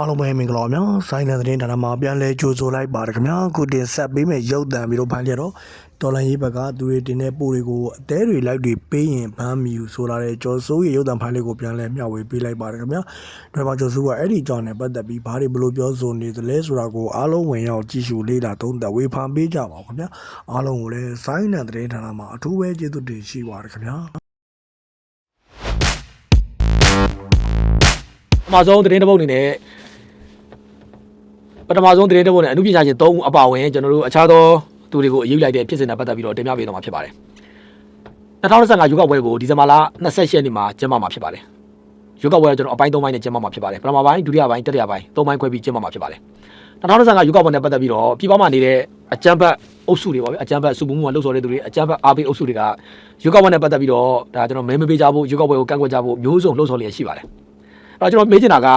အားလုံးပဲမင်္ဂလာပါဗျာဆိုင်နယ်သတင်းဌာနမှာပြန်လဲကြိုဆိုလိုက်ပါတယ်ခင်ဗျာခုတင်ဆက်ပေးမယ်ရုပ်တံပြီးတော့ဖန်ပြတော့တော်လန်ရေးဘက်ကသူတွေတင်တဲ့ပို့တွေကိုအသေးတွေလိုက်တွေပေးရင်ဘမ်းမီယူဆိုလာတဲ့ကျော်စိုးရဲ့ရုပ်တံဖိုင်လေးကိုပြန်လဲမျှဝေပေးလိုက်ပါတယ်ခင်ဗျာဒါမှကျော်စိုးကအဲ့ဒီကြောင့်နဲ့ပတ်သက်ပြီးဘာတွေဘလို့ပြောဆိုနေသလဲဆိုတာကိုအားလုံးဝင်ရောက်ကြည့်ရှုလေ့လာသုံးသပ်ဝေဖန်ပေးကြပါဦးခင်ဗျာအားလုံးကိုလည်းဆိုင်နယ်သတင်းဌာနမှာအထူးပဲကျေးဇူးတင်ရှိပါတယ်ခင်ဗျာပထမဆုံးသတင်းတစ်ပုဒ်အနေနဲ့ ပထမဆုံးသတင်းတစ်ပုဒ်နဲ့အမှုပညာရှင်၃ဦးအပါအဝင်ကျွန်တော်တို့အခြားသောသူတွေကိုအရေးယူလိုက်တဲ့ဖြစ်စဉ်နဲ့ပတ်သက်ပြီးတော့တင်ပြပေးသွားမှာဖြစ်ပါတယ်2025ရွေးကောက်ပွဲကိုဒီဇင်ဘာလ28ရက်နေ့မှာကျင်းပမှာဖြစ်ပါတယ်ရွေးကောက်ပွဲကကျွန်တော်အပိုင်း၃ပိုင်းနဲ့ကျင်းပမှာဖြစ်ပါတယ်ပထမပိုင်းဒုတိယပိုင်းတတိယပိုင်း၃ပိုင်းခွဲပြီးကျင်းပမှာဖြစ်ပါတယ်2025ရွေးကောက်ပွဲနဲ့ပတ်သက်ပြီးတော့ပြည်ပမှာနေတဲ့အကြမ်းဖက်အုပ်စုတွေပေါ့ဗျအကြမ်းဖက်စုပုံမှုမှာလှုပ်ဆော်တဲ့သူတွေအကြမ်းဖက်အားပေးအုပ်စုတွေကရွေးကောက်ပွဲနဲ့ပတ်သက်ပြီးတော့ဒါကျွန်တော်မဲမပေးကြဖို့ရွေးကောက်ပွဲကိုကန့်ကွက်ကြဖို့မျိုးစုံလှုပ်ဆော်လျက်ရှိပါတယ်အဲ့တော့ကျွန်တော်မေးချင်တာက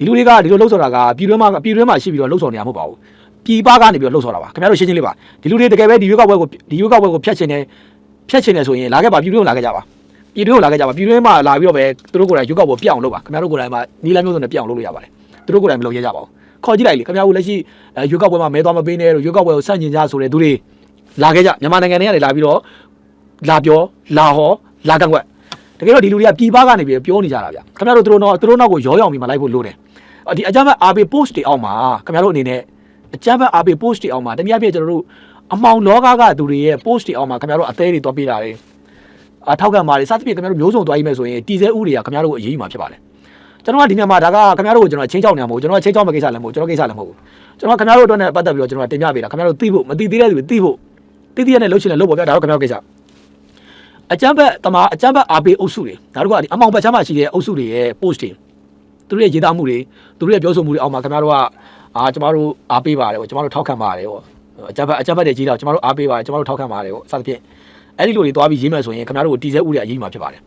ဒီလူတွေကဒီလိုလှုပ်ဆော်တာကပြည်တွင်းမှာပြည်တွင်းမှာရှိပြီးတော့လှုပ်ဆော်နေရမှာမဟုတ်ပါဘူးပြည်ပကနေပြီးတော့လှုပ်ဆော်တာပါခင်ဗျားတို့ရှင်းရှင်းလေးပါဒီလူတွေတကယ်ပဲဒီရွေးကောက်ပွဲကိုဒီရွေးကောက်ပွဲကိုဖျက်ချင်တယ်ဖျက်ချင်တယ်ဆိုရင်လာခဲ့ပါပြည်တွင်းကိုလာခဲ့ကြပါပြည်တွင်းကိုလာခဲ့ကြပါပြည်တွင်းမှာလာပြီးတော့ပဲသူတို့ကိုယ်တိုင်ရွေးကောက်ပွဲပြအောင်လုပ်ပါခင်ဗျားတို့ကိုယ်တိုင်မှာနီလန်းမျိုးစုံနဲ့ပြအောင်လုပ်လို့ရပါတယ်သူတို့ကိုယ်တိုင်မလုပ်ရကြပါဘူးခေါ်ကြည့်လိုက်လေခင်ဗျားတို့လက်ရှိအဲရွေးကောက်ပွဲမှာမဲသွားမပေးနဲ့လို့ရွေးကောက်ပွဲကိုစန့်ကျင်ကြဆိုတဲ့သူတွေလာခဲ့ကြမြန်မာနိုင်ငံထဲကနေလာပြီးတော့လာပြောလာဟောလာကန့်ကွက်တကယ်တော့ဒီလူတွေကပြည်ပကနေပြီးပြောနေကြတာဗျခင်ဗျားတို့သူတို့တော့သူတို့နောက်ကိုရောရောက်ပြီးမှလိုက်ဖို့လိုတယ်အော် ဒီအကြမ်းဖက် RP post တွေအောက်မှာခင်ဗျားတို့အနေနဲ့အကြမ်းဖက် RP post တွေအောက်မှာတနည်းအားဖြင့်ကျွန်တော်တို့အမောင်လောကကသူတွေရဲ့ post တွေအောက်မှာခင်ဗျားတို့အသေးတွေတွားပေးတာတွေအထောက်ခံပါတယ်စသဖြင့်ခင်ဗျားတို့မျိုးစုံတွားရေးမယ်ဆိုရင်တီစဲဥတွေကခင်ဗျားတို့ကိုအရေးယူမှာဖြစ်ပါတယ်ကျွန်တော်ကဒီညမှာဒါကခင်ဗျားတို့ကိုကျွန်တော်ချင်းချောက်နေမှာမဟုတ်ကျွန်တော်ကချင်းချောက်မဲ့ကိစ္စလည်းမဟုတ်ကျွန်တော်ကိစ္စလည်းမဟုတ်ဘူးကျွန်တော်ကခင်ဗျားတို့အတွက်နဲ့ပတ်သက်ပြီးတော့ကျွန်တော်ကတင်ပြပေးတာခင်ဗျားတို့သိဖို့မသိသေးတဲ့သူတွေသိဖို့သိသိရတဲ့လှုပ်ရှင်လည်းလုပ်ပါဗျာဒါတော့ခင်ဗျားတို့ကိစ္စအကြမ်းဖက်တမာအကြမ်းဖက်အားပေးအုပ်စုတွေဒါတို့ကဒီအမောင်ဘက်ချမ်းမှာရှိတဲ့အုပ်စုတွေရဲ့ post တွေ သူတို့ရဲ့ရေးသားမှုတွေသူတို့ရဲ့ပြောဆိုမှုတွေအောက်မှာခင်ဗျားတို့ကအာကျမတို့အားပေးပါတယ်ပေါ့ကျမတို့ထောက်ခံပါတယ်ပေါ့အကြမ်းဖက်အကြမ်းဖက်တွေကြီးတော့ကျမတို့အားပေးပါတယ်ကျမတို့ထောက်ခံပါတယ်ပေါ့စသဖြင့်အဲ့ဒီလိုတွေသွားပြီးရေးမယ်ဆိုရင်ခင်ဗျားတို့ကိုတီစဲဥတွေအရေးမှာဖြစ်ပါတယ်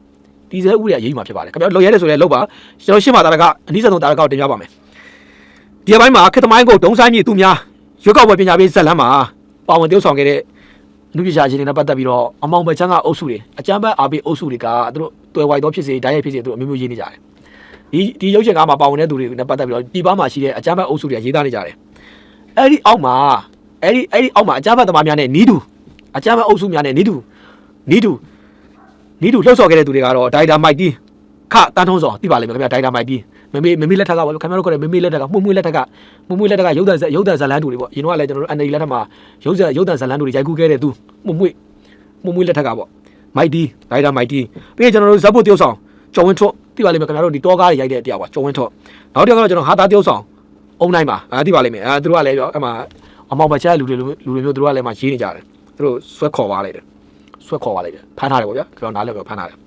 တီစဲဥတွေအရေးမှာဖြစ်ပါတယ်ခင်ဗျားတို့လော်ရဲတယ်ဆိုရင်လောက်ပါကျွန်တော်ရှင်းပါတာကအနည်းဆုံးတာရကောက်တင်ပြပါမယ်ဒီအပိုင်းမှာခေတ္တမိုင်းကိုဒုံဆိုင်ကြီးသူများရွေးကောက်ပွဲပညာပေးဇက်လန်းမှာပါဝင်တည်ဆောင်ခဲ့တဲ့လူပညာရှင်တွေနဲ့ပတ်သက်ပြီးတော့အမောင်ဘက်ချမ်းကအုပ်စုတွေအကြမ်းဖက်အားပေးအုပ်စုတွေကသူတို့တွယ်ဝိုက်တော့ဖြစ်စေဓာတ်ရိုက်ဖြစ်စေသူတို့အမျိုးမျိုးရေးနေကြတယ် ဒီဒီရုပ်ရှင်ကားမှာပါဝင်တဲ့သူတွေနဲ့ပတ်သက်ပြီးတော့ဒီပါမှာရှိတဲ့အကြမ်းဖက်အုပ်စုတွေကရေးသားနေကြတယ်အဲ့ဒီအောက်မှာအဲ့ဒီအဲ့ဒီအောက်မှာအကြမ်းဖက်သမားများနဲ့နီးတူအကြမ်းဖက်အုပ်စုများနဲ့နီးတူနီးတူနီးတူလှုပ်ဆော်ခဲ့တဲ့သူတွေကတော့ဒိုင်တာမိုက်တီခတန်းထုံးစောသိပါလိမ့်မယ်ခင်ဗျာဒိုင်တာမိုက်တီမမေမမေလက်ထက်ကပါခင်ဗျားတို့ကလည်းမမေလက်ထက်ကမှုမှုလက်ထက်ကမှုမှုလက်ထက်ကရုပ်သံရုပ်သံဇလန်းတူတွေပေါ့ရင်တော့ကလည်းကျွန်တော်တို့ NLD လက်ထက်မှာရုပ်သံရုပ်သံဇလန်းတူတွေရိုက်ကူးခဲ့တဲ့သူမှုမှုမွမွေးလက်ထက်ကပေါ့မိုက်တီဒိုင်တာမိုက်တီပြီးရင်ကျွန်တော်တို့ဇက်ဖို့တယောက်ဆောင်ကျော်ဝင်းထွတ် သိပါလိမ့်မယ်ခင်ဗျားတို့ဒီတောကားတွေရိုက်တဲ့တရားပါကျော်ဝင်းထွတ်နောက်တစ်ယောက်ကတော့ကျွန်တော်ဟာသားတယောက်ဆောင်အုံနိုင်ပါအဲသိပါလိမ့်မယ်အဲသူတို့ကလည်းပြောအမှအမောင်ပချက်လူတွေလူတွေမျိုးသူတို့ကလည်းမှရေးနေကြတယ်သူတို့ဆွဲခေါ်ပါလိုက်တယ်ဆွဲခေါ်ပါလိုက်တယ်ဖမ်းထားတယ်ပေါ့ဗျာကျွန်တော်နားလည်ပြောဖမ်းထားတယ်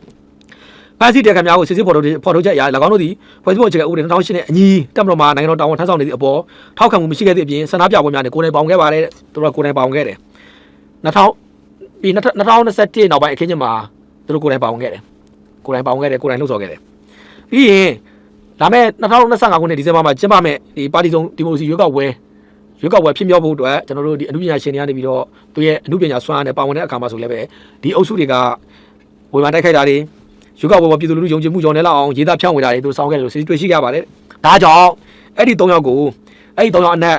ဖမ်းဆီးတဲ့ခင်ဗျားကိုစစ်စစ်ဖော်ထုတ်ဖော်ထုတ်ချက်အရာ၎င်းတို့သည်ဖွဲ့စည်းပုံအခြေခံဥပဒေ2008နဲ့အညီတက်မတော်မှာနိုင်ငံတော်တာဝန်ထမ်းဆောင်နေသည့်အပေါ်ထောက်ခံမှုမရှိခဲ့သည့်အပြင်ဆန္ဒပြပွဲများနဲ့ကိုယ်တိုင်ပေါင်ခဲ့ပါတယ်သူတို့ကကိုယ်တိုင်ပေါင်ခဲ့တယ်2000ပြီး2021နောက်ပိုင်းအခင်းချင်းမှာသူတို့ကိုယ်တိုင်ပါဝင်ခဲ့တယ်ကိုယ်တိုင်ပါဝင်ခဲ့တယ်ကိုယ်တိုင်လှုပ်ဆော်ခဲ့တယ် ပြီးရင်လာမယ့်2025ခုနှစ်ဒီဇင်ဘာမှာကျင်းပမယ့်ဒီပါတီဆုံးဒီမိုကရေစီရွေးကောက်ပွဲရွေးကောက်ပွဲဖြစ်မြောက်ဖို့အတွက်ကျွန်တော်တို့ဒီအမှုပညာရှင်တွေကနေပြီးတော့သူရဲ့အမှုပညာစွမ်းအားနဲ့ပါဝင်တဲ့အခါမှာဆိုလည်းပဲဒီအုပ်စုတွေကဝေဖန်တိုက်ခိုက်တာတွေရွေးကောက်ပွဲပေါ်ပြည်သူလူထုယုံကြည်မှုကြောင့်လည်းလောက်အောင်ရေးသားဖြန့်ဝေတာတွေသူစောင်းခဲ့တယ်လို့စီတွေ့ရှိကြပါတယ်ဒါကြောင့်အဲ့ဒီ၃ယောက်ကိုအဲ့ဒီ၃ယောက်အနက်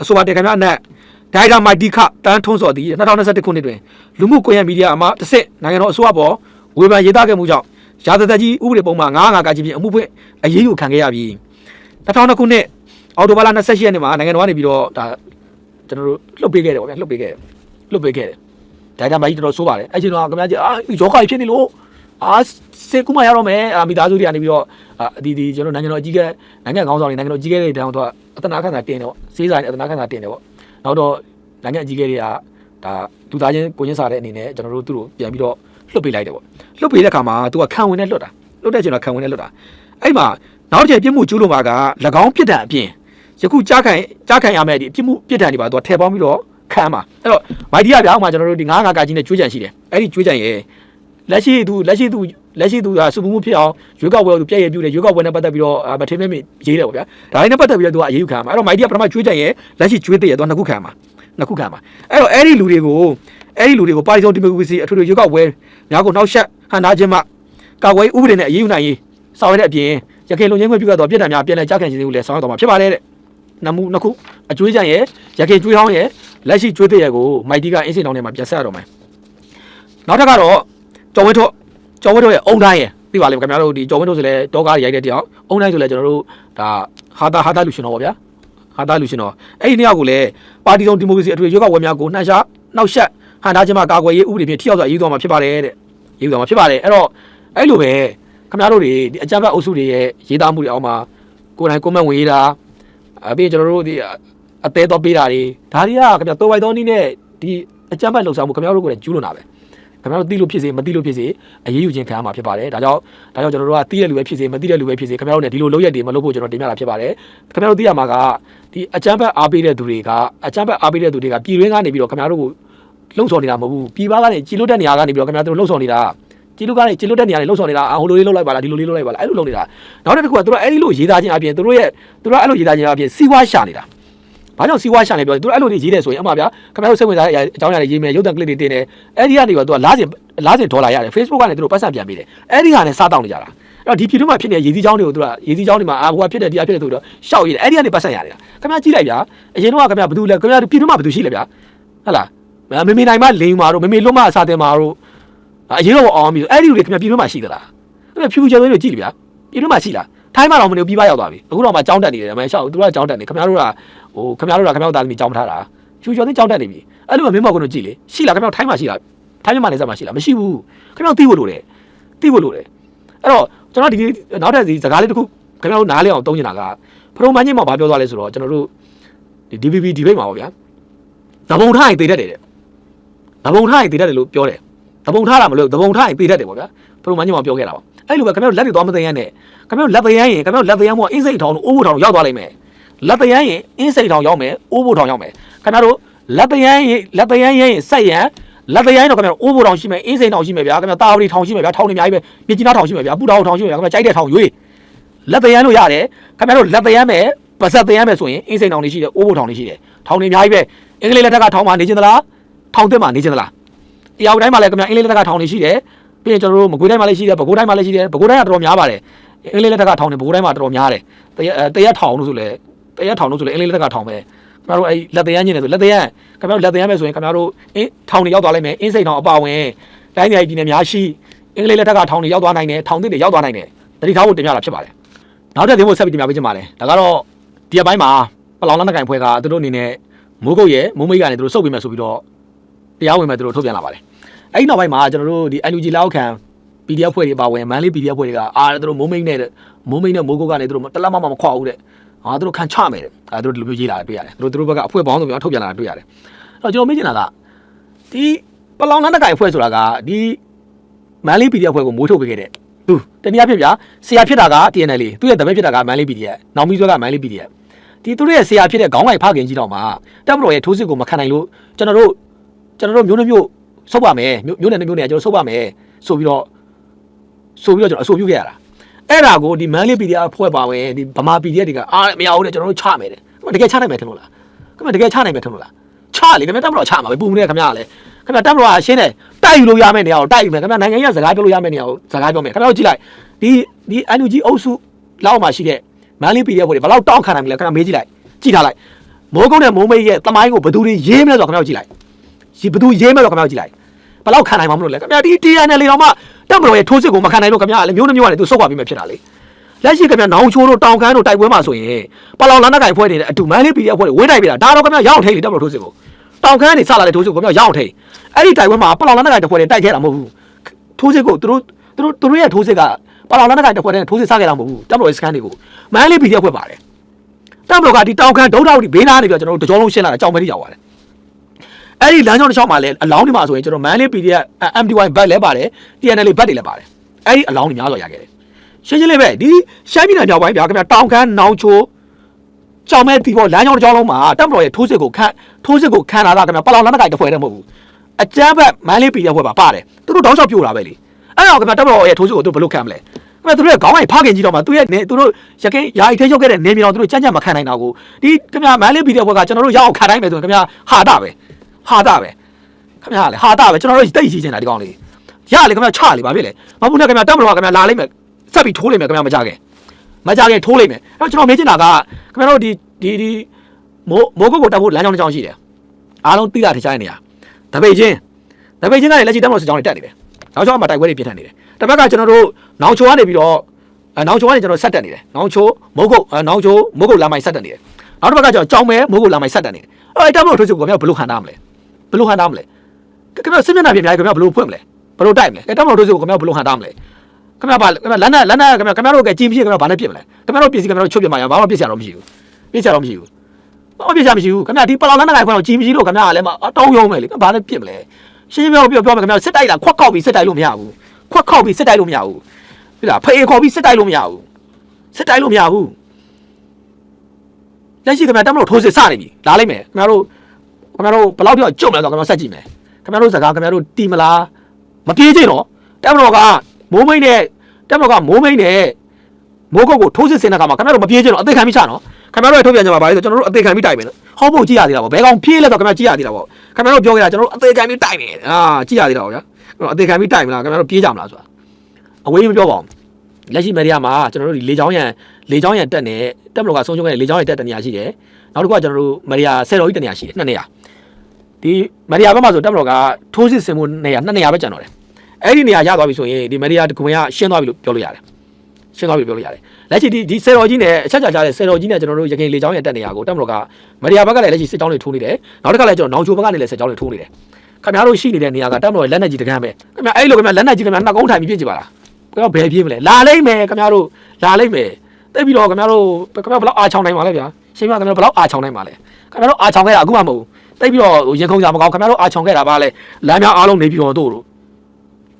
အဆိုပါတေခံများအနက်ဒိုင်တာမိုက်တီခတန်းထွန်းစော်သည်2021ခုနှစ်တွင်လူမှုကွန်ရက်မီဒီယာအမှတစ်စစ်နိုင်ငံတော်အစိုးရပေါ်ဝေဖန်ရေးသားခဲ့မှုကြောင့် ရာဇသက်ကြီးဥပဒေပုံမှန်900ကကြီးဖြင့်အမှုဖွင့်အရေးယူခံခဲ့ရပြီး2002ခုနှစ်အောက်တိုဘာလ28ရက်နေ့မှာနိုင်ငံတော်ကနေပြီးတော့ဒါကျွန်တော်တို့လှုပ်ပေးခဲ့တယ်ပေါ့ဗျာလှုပ်ပေးခဲ့တယ်လှုပ်ပေးခဲ့တယ်ဒိုင်တာမိုက်တီတော်တော်ဆိုးပါတယ်အဲ့ချိန်တော့ခင်ဗျားကြီးအာယောဂါကြီးဖြစ်နေလို့အာစေကူမရတော့မယ်အာမိသားစုတွေကနေပြီးတော့အာဒီဒီကျွန်တော်နိုင်ငံတော်အကြီးကဲနိုင်ငံခေါင်းဆောင်တွေနိုင်ငံတော်အကြီးကဲတွေတောင်တော့အတနာခန့်တာတင်တယ်ပေါ့စေးဆိုင်အတနာခန့်တာတင်တယ်ပေါ့နောက်တော့နိုင်ငံအကြီးအကဲတွေကဒါလူသားချင်းကိုချင်းစားတဲ့အနေနဲ့ကျွန်တော်တို့သူ့ကိုပြန်ပြီးတော့ လွှတ်ပေးလိုက်တယ်ပေါ့လွှတ်ပေးတဲ့အခါမှာသူကခံဝင်နဲ့လွှတ်တာလွှတ်တဲ့ချိန်တော့ခံဝင်နဲ့လွှတ်တာအဲ့မှာနောက်တစ်ချိန်ပြစ်မှုကျူးလွန်ပါက၎င်းပြစ်ဒဏ်အပြင်ယခုကြားခံကြားခံရမယ့်ဒီပြစ်မှုပြစ်ဒဏ်တွေပါသူကထည့်ပေါင်းပြီးတော့ခံမှာအဲ့တော့မိုက်ဒီကဗျာဥမာကျွန်တော်တို့ဒီ9ငါကကြီးနဲ့ကျွေးကြံရှိတယ်အဲ့ဒီကျွေးကြံရဲ့လက်ရှိသူလက်ရှိသူလက်ရှိသူကစုမှုမှုဖြစ်အောင်ရွေးကောက်ပွဲကိုသူပြည့်ရပြူတယ်ရွေးကောက်ပွဲနဲ့ပတ်သက်ပြီးတော့မထင်းမဲမရေးတယ်ပေါ့ဗျာဒါလေးနဲ့ပတ်သက်ပြီးတော့သူကအရေးယူခံမှာအဲ့တော့မိုက်ဒီကပထမကျွေးကြံရဲ့လက်ရှိကျွေးတဲ့ရဲ့သူကနှစ်ခုခံမှာနှစ်ခုခံပါအဲ့တော့အဲ့ဒီလူတွေကို အဲ့ဒီလူတွေကိုပါတီစုံဒီမိုကရေစီအထွေထွေရွေးကောက်ပွဲများကိုနောက်ဆက်ဟန်ထားခြင်းမှကာကွယ်ဥပဒေနဲ့အရေးယူနိုင်ရေးဆောင်ရွက်တဲ့အပြင်ရခိုင်လုံငင်းခွင့်ပြုခဲ့တော့ပြည်ထံများပြည်လဲကြားခံခြင်းတွေကိုလည်းဆောင်ရွက်တော်မှာဖြစ်ပါတယ်တဲ့နမှုနှစ်ခုအကျွေးကြံရဲ့ရခိုင်ကျွေးဟောင်းရဲ့လက်ရှိကျွေးတဲ့ရဲ့ကိုမိုက်တီကအင်းစိန်တောင်ထဲမှာပြန်ဆက်ရတော့မယ်နောက်ထပ်ကတော့ကျော်ဝင်းထွတ်ကျော်ဝင်းထွတ်ရဲ့အုံတိုင်းရဲ့သိပါလိမ့်မယ်ခင်ဗျားတို့ဒီကျော်ဝင်းထွတ်ဆိုလဲတောကားရိုက်တဲ့တယောက်အုံတိုင်းဆိုလဲကျွန်တော်တို့ဒါဟာတာဟာတာလူရှင်တော်ပါဗျာဟာတာလူရှင်တော်အဲ့ဒီနှစ်ယောက်ကိုလည်းပါတီစုံဒီမိုကရေစီအထွေထွေရွေးကောက်ပွဲများကိုနှံရှာနောက်ဆက် ဟန်ထားခြင်းမှာကာကွယ်ရေးဥပဒေဖြင့်ထိရောက်စွာရေးသွားမှာဖြစ်ပါတယ်တဲ့ရေးသွားမှာဖြစ်ပါတယ်အဲ့တော့အဲ့လိုပဲခင်ဗျားတို့တွေဒီအကြမ်းဖက်အုပ်စုတွေရဲ့ရေးသားမှုတွေအောက်မှာကိုယ်တိုင်ကွန်မန့်ဝင်ရေးတာအပြင်ကျွန်တော်တို့ဒီအသေးတော့ပေးတာတွေဒါတွေကခင်ဗျာတော်ဝိုက်တော်နည်းနဲ့ဒီအကြမ်းဖက်လှုပ်ရှားမှုခင်ဗျားတို့ကိုလည်းကျူးလွန်တာပဲခင်ဗျားတို့သိလို့ဖြစ်စေမသိလို့ဖြစ်စေအရေးယူခြင်းခံရမှာဖြစ်ပါတယ်ဒါကြောင့်ဒါကြောင့်ကျွန်တော်တို့ကသိတဲ့လူပဲဖြစ်စေမသိတဲ့လူပဲဖြစ်စေခင်ဗျားတို့လည်းဒီလိုလုပ်ရက်တွေမလုပ်ဖို့ကျွန်တော်တင်ပြတာဖြစ်ပါတယ်ခင်ဗျားတို့သိရမှာကဒီအကြမ်းဖက်အားပေးတဲ့သူတွေကအကြမ်းဖက်အားပေးတဲ့သူတွေကပြည်တွင်းကနေပြီးတော့ခင်ဗျားတို့ကို လှုံ့ဆော်နေတာမဟုတ်ဘူးပြည်ပကနေကြီးလို့တဲ့နေရာကနေပြီးတော့ခင်ဗျားတို့လှုံ့ဆော်နေတာကြီးလို့ကနေကြီးလို့တဲ့နေရာတွေလှုပ်ဆောင်နေတာအဟိုလိုလေးလှုပ်လိုက်ပါလားဒီလိုလေးလှုပ်လိုက်ပါလားအဲ့လိုလုပ်နေတာနောက်တစ်ခုကသူတို့အဲ့ဒီလိုရေးသားခြင်းအပြင်သူတို့ရဲ့သူတို့အဲ့လိုရေးသားခြင်းအပြင်စီးပွားရှာနေတာဘာကြောင့်စီးပွားရှာနေပြောသူတို့အဲ့လိုတွေရေးတယ်ဆိုရင်အမှဗျာခင်ဗျားတို့စိတ်ဝင်စားတဲ့အကြောင်းအရာတွေရေးမယ်ရုပ်သံကလစ်တွေတင်တယ်အဲ့ဒီကနေတော့သူကလားစင်လားစင်ဒေါ်လာရတယ် Facebook ကနေသူတို့ပတ်စံပြန်ပေးတယ်အဲ့ဒီဟာနဲ့စားတောင်းနေကြတာအဲ့တော့ဒီပြည်တွင်းမှာဖြစ်နေတဲ့ရေးစည်းကြောင်းတွေကိုသူကရေးစည်းကြောင်းတွေမှာအာဟိုကဖြစ်တယ်ဒီကဖြစ်တယ်ဆိုတော့ရှောက်ရေးတယ်အဲ့ဒီကနေပတ်စံရတယ်ခင်ဗျားကြည့်လိုက်ဗျာအရင်တော့ခင်ဗျားဘယ်သူလဲခင်ဗျားပြည်တွင်းမှာဘယ်သူရှိလဲဗျာဟုတ်လား မမေနိုင်မလိန်မာတို့မမေလွတ်မအစားတင်မာတို့အရင်တော့အောင်ပြီအဲ့ဒီလူတွေခင်ဗျပြည်တွင်းမှာရှိသလားအဲ့ဒါဖြူချယ်သွင်းတွေကြည့်လေဗျာပြည်တွင်းမှာရှိလားထိုင်းမှာတော့မနေဘူးပြီးပါရောက်သွားပြီအခုတော့မှကြောင်းတက်နေတယ်မရှောက်သူတို့ကကြောင်းတက်နေခင်ဗျားတို့ကဟိုခင်ဗျားတို့ကခင်ဗျားတို့သားသမီးကြောင်းမထားတာဖြူချယ်သွင်းကြောင်းတက်နေပြီအဲ့လိုမှမင်းမောက်ကတော့ကြည့်လေရှိလားခင်ဗျားထိုင်းမှာရှိလားထိုင်းမြန်မာနယ်စပ်မှာရှိလားမရှိဘူးခင်ဗျားသိဖို့လိုတယ်သိဖို့လိုတယ်အဲ့တော့ကျွန်တော်ဒီနောက်ထပ်ဒီစကားလေးတစ်ခုခင်ဗျားတို့နားလည်အောင်သုံးနေတာကဖရုံမန်းချင်းမှာဘာပြောသွားလဲဆိုတော့ကျွန်တော်တို့ဒီ DVB ဒီဘိတ်မှာပေါ့ဗျာသဘုံထားရင်တည်တတ်တယ်တဲ့ သဘုံထားရင်တည်တတ်တယ်လို့ပြောတယ်တပုံထားတာမလို့တပုံထားရင်ပေးတတ်တယ်ပေါ့ဗျာပရိုမန်ညမပြောခဲ့တာပါအဲ့လိုပဲခင်ဗျားတို့လက်တွေသွားမသိရနဲ့ခင်ဗျားတို့လက်သိရရင်ခင်ဗျားတို့လက်သိရမို့အင်းစိတ်ထောင်တို့အိုးဖို့ထောင်တို့ရောက်သွားလိမ့်မယ်လက်သိရရင်အင်းစိတ်ထောင်ရောက်မယ်အိုးဖို့ထောင်ရောက်မယ်ခင်ဗျားတို့လက်သိရရင်လက်သိရရင်ဆက်ရန်လက်သိရရင်တော့ခင်ဗျားတို့အိုးဖို့ထောင်ရှိမယ်အင်းစိတ်ထောင်ရှိမယ်ဗျာခင်ဗျားတာဝတီထောင်ရှိမယ်ဗျာထောင်နေအများကြီးပဲပြည်ကြီးနားထောင်ရှိမယ်ဗျာပူတာထောင်ရှိမယ်ဗျာခင်ဗျားကြိုက်တဲ့ထောင်ရွေးလက်သိရလို့ရတယ်ခင်ဗျားတို့လက်သိရမယ်ပါဆက်သိရမယ်ဆိုရင်အင်းစိတ်ထောင်နေရှိတယ်အိုးဖို့ထောင်နေရှိတယ်ထောင်နေအများကြီးပဲအင်္ဂလိပ်လက်ထက်ကထောင်မှာနေခြင်းသလား ထောင်သစ်မှာနေခြင်းသလားတရားတိုင်းမှာလည်းခင်ဗျာအင်္ဂလိပ်လက်ကထောင်နေရှိတယ်ပြီးရင်ကျွန်တော်တို့မကွေးတိုင်းမှာလည်းရှိတယ်ပဲခူးတိုင်းမှာလည်းရှိတယ်ပဲခူးတိုင်းကတော်တော်များပါတယ်အင်္ဂလိပ်လက်ကထောင်နေပဲခူးတိုင်းမှာတော်တော်များတယ်တရက်တရက်ထောင်လို့ဆိုလဲတရက်ထောင်လို့ဆိုလဲအင်္ဂလိပ်လက်ကထောင်ပဲခင်ဗျားတို့အဲ့လက်တရားညင်းနေဆိုလက်တရားခင်ဗျားတို့လက်တရားပဲဆိုရင်ခင်ဗျားတို့အင်းထောင်နေရောက်သွားလိမ့်မယ်အင်းစိတ်ထောင်အပါဝင်တိုင်းပြည်ပြည်နယ်များရှိအင်္ဂလိပ်လက်ထက်ကထောင်နေရောက်သွားနိုင်တယ်ထောင်သစ်တွေရောက်သွားနိုင်တယ်တတိထားဖို့တင်ပြတာဖြစ်ပါတယ်နောက်တဲ့သင်ဖို့ဆက်ပြီးတင်ပြပေးချင်ပါတယ်ဒါကတော့ဒီအပိုင်းမှာပလောင်လန်းတကင်ဖွဲ့ကသူတို့အနေနဲ့မိုးကုတ်ရဲ့မိုးမိတ်ကနေသူတို့စုပ်ပေးမယ်ဆိုပြီးတော့ တရားဝင်မဲ့သူတို့ထုတ်ပြန်လာပါတယ်အဲ့ဒီနောက်ပိုင်းမှာကျွန်တော်တို့ဒီ NUG လောက်ခံ PDF ဖွဲ့တွေပါဝင်မန်လေး PDF ဖွဲ့တွေကအာသူတို့မိုးမိတ်နဲ့မိုးမိတ်နဲ့မိုးကုတ်ကနေသူတို့တလက်မမမခွာဘူးတဲ့အာသူတို့ခံချမယ်တဲ့အာသူတို့ဒီလိုမျိုးရေးလာတာတွေ့ရတယ်သူတို့သူတို့ဘက်ကအဖွဲပေါင်းစုံပြောထုတ်ပြန်လာတာတွေ့ရတယ်အဲ့တော့ကျွန်တော်မေးချင်တာကဒီပလောင်နန်းတကိုင်ဖွဲ့ဆိုတာကဒီမန်လေး PDF ဖွဲ့ကိုမိုးထုတ်ပေးခဲ့တဲ့သူတနည်းအားဖြင့်ဗျာဆရာဖြစ်တာက TNL သူ့ရဲ့တပည့်ဖြစ်တာကမန်လေး PDF နောက်ပြီးဆွဲကမန်လေး PDF ဒီသူတို့ရဲ့ဆရာဖြစ်တဲ့ခေါင်းကိုင်ဖခင်ကြီးတော်မှာတပ်မတော်ရဲ့ထိုးစစ်ကိုမခံနိုင်လို့ကျွန်တော်တို့ ကျွန်တော်တို့မျိုးနှမျိုးဆုတ်ပါမယ်မျိုးမျိုးနယ်နဲ့မျိုးနယ်ကကျွန်တော်ဆုတ်ပါမယ်ဆိုပြီးတော့ဆိုပြီးတော့ကျွန်တော်အဆိုပြုခဲ့ရတာအဲ့ဒါကိုဒီမန်လေး PDF ဖွဲ့ပါဝင်ဒီဗမာ PDF တွေကအာမရဘူးတဲ့ကျွန်တော်တို့ချမယ်တဲ့ခင်ဗျတကယ်ချနိုင်မယ်ထင်လို့လားခင်ဗျတကယ်ချနိုင်မယ်ထင်လို့လားချလေခင်ဗျတက်မလို့ချမှာပဲပူမနေခင်ဗျာလေခင်ဗျတက်မလို့အရှင်းတယ်တိုက်ယူလို့ရမယ့်နေရာကိုတိုက်ယူမယ်ခင်ဗျနိုင်ငံရေးစကားပြောလို့ရမယ့်နေရာကိုစကားပြောမယ်ခင်ဗျတို့ကြည့်လိုက်ဒီဒီ NUG အုပ်စုလောက်မှရှိတဲ့မန်လေး PDF ဖွဲ့တွေဘယ်လောက်တောင်းခံနိုင်မလဲခင်ဗျမေးကြည့်လိုက်ကြည့်ထားလိုက်မိုးကုန်းနဲ့မိုးမိတ်ရဲ့တမိုင်းကိုဘယ်သူတွေရေးမလဲဆိုတော့ခင်ဗျကြည့်လိုက်ဒီ ဘယ်သူရေးမလဲဆိုတော့ခင်ဗျကြည့်လိုက်ဘယ်လောက်ခံနိုင်မှာမလို့လဲခင်ဗျာဒီ TNL တော့မှတပ်မတော်ရဲ့ထိုးစစ်ကိုမခံနိုင်လို့ခင်ဗျာလေမျိုးနှမျိုးကနေသူစုတ်သွားပြီးမှဖြစ်တာလေလက်ရှိခင်ဗျာနောင်ချိုးတို့တောင်ကန်းတို့တိုက်ပွဲမှာဆိုရင်ပလောင်လန်းတဲ့ဖွဲ့နေတဲ့အတူမန်းလေး PDF ဖွဲ့တွေဝင်းတိုက်ပြတာဒါတော့ခင်ဗျာရောက်ထိန်လေတပ်မတော်ထိုးစစ်ကိုတောင်ကန်းကနေစလာတဲ့ထိုးစစ်ကိုခင်ဗျာရောက်ထိန်အဲ့ဒီတိုက်ပွဲမှာပလောင်လန်းတဲ့ဖွဲ့တွေတိုက်ခဲ့တာမဟုတ်ဘူးထိုးစစ်ကိုသူတို့သူတို့သူတို့ရဲ့ထိုးစစ်ကပလောင်လန်းတဲ့ဖွဲ့တွေထိုးစစ်စခဲ့တာမဟုတ်ဘူးတပ်မတော်ရဲ့စကန်တွေကိုမန်းလေး PDF ဖွဲ့ပါတယ်တပ်မတော်ကဒီတောင်ကန်းဒုထောက်ဒီဘေးနားနေပြီးတော့ကျွန်တော်တို့တကြောလုံးရှင်းလာတာကြောင်ပဲထိရောက်သွားတယ် အဲ့ဒီလမ်းကြောင်းတစ်လျှောက်မှာလည်းအလောင်းတွေမှာဆိုရင်ကျွန်တော် Manly PDF MDY ဘတ်လည်းပါတယ် TNL ဘတ်တွေလည်းပါတယ်အဲ့ဒီအလောင်းတွေများစွာရခဲ့တယ်ရှင်းရှင်းလေးပဲဒီရှမ်းပြည်နယ်မြောက်ပိုင်းဗျာခင်ဗျာတောင်ခမ်းနောင်ချိုကြောင်မဲ့ဒီပေါ်လမ်းကြောင်းတစ်ကြောင်းလုံးမှာတပ်မတော်ရဲ့ထိုးစစ်ကိုခန့်ထိုးစစ်ကိုခန့်လာတာခင်ဗျာပလောင်လမ်းတစ်ကိုင်တစ်ဖွဲ့တည်းမဟုတ်ဘူးအကြမ်းဖက် Manly PDF ဖွဲ့ပါပါတယ်သူတို့တောင်းလျှောက်ပြို့တာပဲလေအဲ့တော့ခင်ဗျာတပ်မတော်ရဲ့ထိုးစစ်ကိုသူတို့ဘယ်လိုခန့်မလဲခင်ဗျာသူတို့ရဲ့ခေါင်းကိုင်ဖခင်ကြီးတော့မှသူရဲ့နေသူတို့ရခိုင်ယာယီထဲချုပ်ခဲ့တဲ့နေမြေတော်သူတို့ကြမ်းကြမ်းမခံနိုင်တော့ဘူးဒီခင်ဗျာ Manly PDF ဖွဲ့ကကျွန်တော်တို့ရအောင်ခံနိုင်မယ်ဆိုရင်ခင်ဗျာဟာတာပဲ ဟာတာပဲခင်ဗျားလေဟာတာပဲကျွန်တော်တို့တိတ်ရှိချင်တာဒီကောင်လေးရလေခင်ဗျားချလေဘာဖြစ်လဲမဟုတ်ဘူးနဲ့ခင်ဗျာတက်မလို့ခင်ဗျာလာလိမ့်မယ်ဆက်ပြီးထိုးလိမ့်မယ်ခင်ဗျာမကြခင်မကြခင်ထိုးလိုက်မယ်အဲ့တော့ကျွန်တော်မေးချင်တာကခင်ဗျားတို့ဒီဒီဒီမိုးမိုးကုတ်ကိုတက်ဖို့လမ်းကြောင်းတစ်ကြောင်းရှိတယ်အားလုံးသိတာထင်ရှားနေနေရတပိတ်ချင်းတပိတ်ချင်းကလည်းလက်ရှိတက်မလို့စစ်ကြောင်းတွေတက်နေတယ်နောက်ကျောင်းမှာတိုက်ပွဲတွေပြင်းထန်နေတယ်တစ်ဘက်ကကျွန်တော်တို့နောင်ချိုကနေပြီးတော့အဲနောင်ချိုကနေကျွန်တော်ဆက်တက်နေတယ်နောင်ချိုမိုးကုတ်အဲနောင်ချိုမိုးကုတ်လမ်းမိုင်ဆက်တက်နေတယ်နောက်တစ်ဘက်ကကျွန်တော်ကြောင်မဲမိုးကုတ်လမ်းမိုင်ဆက်တက်နေတယ်အဲ့တက်မလို့ထိုးစစ်ကိုခင်ဗျားဘယ်လိုခံထားမလဲ ဘယ်လိုခံထားမလဲခင်ဗျားစစ်မျက်နှာပြင်ပြခင်ဗျားဘယ်လိုဖွင့်မလဲဘယ်လိုတိုက်မလဲအဲတက်မလို့ထိုးစစ်ကိုခင်ဗျားဘယ်လိုခံထားမလဲခင်ဗျားပါခင်ဗျားလမ်းနဲ့လမ်းနဲ့ခင်ဗျားခင်ဗျားတို့ကကြည်မရှိခင်ဗျားဘာနဲ့ပြစ်မလဲခင်ဗျားတို့ပြစ်စီခင်ဗျားတို့ချုပ်ပြမှာရဘာမှပြစ်စရာတော့မရှိဘူးပြစ်စရာတော့မရှိဘူးဘာမှပြစ်စရာမရှိဘူးခင်ဗျားဒီပလောင်လမ်းနဲ့ခွန်းတော့ကြည်မရှိလို့ခင်ဗျားကလည်းမအတောင်းရုံးမယ်လေဘာနဲ့ပြစ်မလဲရှင်းရှင်းပြောပြောပြောမယ်ခင်ဗျားစစ်တိုက်တာခွက်ခောက်ပြီးစစ်တိုက်လို့မရဘူးခွက်ခောက်ပြီးစစ်တိုက်လို့မရဘူးပြီလားဖေးခေါ်ပြီးစစ်တိုက်လို့မရဘူးစစ်တိုက်လို့မရဘူးလက်ရှိခင်ဗျားတက်မလို့ထိုးစစ်စနေပြီလာလိုက်မယ်ခင်ဗျားတို့ ခင်ဗျားတို့ဘယ်လောက်ထိကြုံလဲဆိုတော့ခင်ဗျားဆက်ကြည့်မယ်ခင်ဗျားတို့စကားခင်ဗျားတို့တီမလားမပြေးကြည့်တော့တက်မလို့ကမိုးမိတ်နဲ့တက်မတော်ကမိုးမိန်နဲ့မိုးကုတ်ကိုထိုးစစ်ဆင်တဲ့ခါမှာခင်ဗျားတို့မပြေးကြတော့အသေးခံပြီးချနော်ခင်ဗျားတို့ရဲ့ထုတ်ပြန်ကြမှာပါလေဆိုကျွန်တော်တို့အသေးခံပြီးတိုက်မယ်နော်ဟောဖို့ကြည့်ရသေးတာပေါ့ဘယ်ကောင်ပြေးလဲဆိုခင်ဗျားကြည့်ရသေးတာပေါ့ခင်ဗျားတို့ပြောခဲ့တာကျွန်တော်တို့အသေးခံပြီးတိုက်မယ်အာကြည့်ရသေးတာပေါ့ဗျာအသေးခံပြီးတိုက်မလားခင်ဗျားတို့ပြေးကြမလားဆိုတာအဝေးမပြောပါဘူး လက်ရှိမရီယာမှာကျွန်တော်တို့ဒီလေချောင်းရံလေချောင်းရံတက်နေတက်မတော်ကဆုံးရှုံးခဲ့တဲ့လေချောင်းရံတက်တဲ့နေရာရှိတယ်နောက်တစ်ခုကကျွန်တော်တို့မရီယာဆယ်တော်ကြီးတနေရာရှိတယ်နှစ်နေရာဒီမရီယာဘက်မှာဆိုတက်မတော်ကထိုးစစ်ဆင်မှုနေရာနှစ်နေရာပဲကျန်တော့တယ်အဲ့ဒီနေရာရသွားပြီဆိုရင်ဒီမရီယာတကွန်ကရှင်းသွားပြီလို့ပြောလို့ရတယ်ရှင်းသွားပြီပြောလို့ရတယ်လက်ရှိဒီဒီဆယ်တော်ကြီးနဲ့အချက်ချာချာတဲ့ဆယ်တော်ကြီးနဲ့ကျွန်တော်တို့ရခိုင်လေချောင်းရဲ့တက်နေရကိုတက်မလို့ကမရီယာဘက်ကလည်းလက်ရှိစစ်ကြောင်းတွေထိုးနေတယ်နောက်တစ်ခါလည်းကျွန်တော်နောင်ချိုဘက်ကနေလည်းစစ်ကြောင်းတွေထိုးနေတယ်ခင်ဗျားတို့ရှိနေတဲ့နေရာကတက်မလို့လက်နဲ့ကြီးတကန်းပဲခင်ဗျာအဲ့လိုခင်ဗျာလက်နဲ့ကြီးခင်ဗျာနှစ်ကုန်းထိုင်ပြီးပြစ်ကြပါလား ခင်ဗျာဘယ်ပြေးမလဲလာလိမ့်မယ်ခင်ဗျားတို့လာလိမ့်မယ်တိတ်ပြီးတော့ခင်ဗျားတို့ခင်ဗျာဘယ်လောက်အားချောင်းနိုင်ပါလဲဗျာရှင်းပြခင်ဗျာဘယ်လောက်အားချောင်းနိုင်ပါလဲခင်ဗျားတို့အားချောင်းခဲ့တာအခုမှမဟုတ်ဘူးတိတ်ပြီးတော့ရင်ခုန်ကြမကောင်းခင်ဗျားတို့အားချောင်းခဲ့တာပါလဲလမ်းများအားလုံးနေပြီးတော့တို့တို့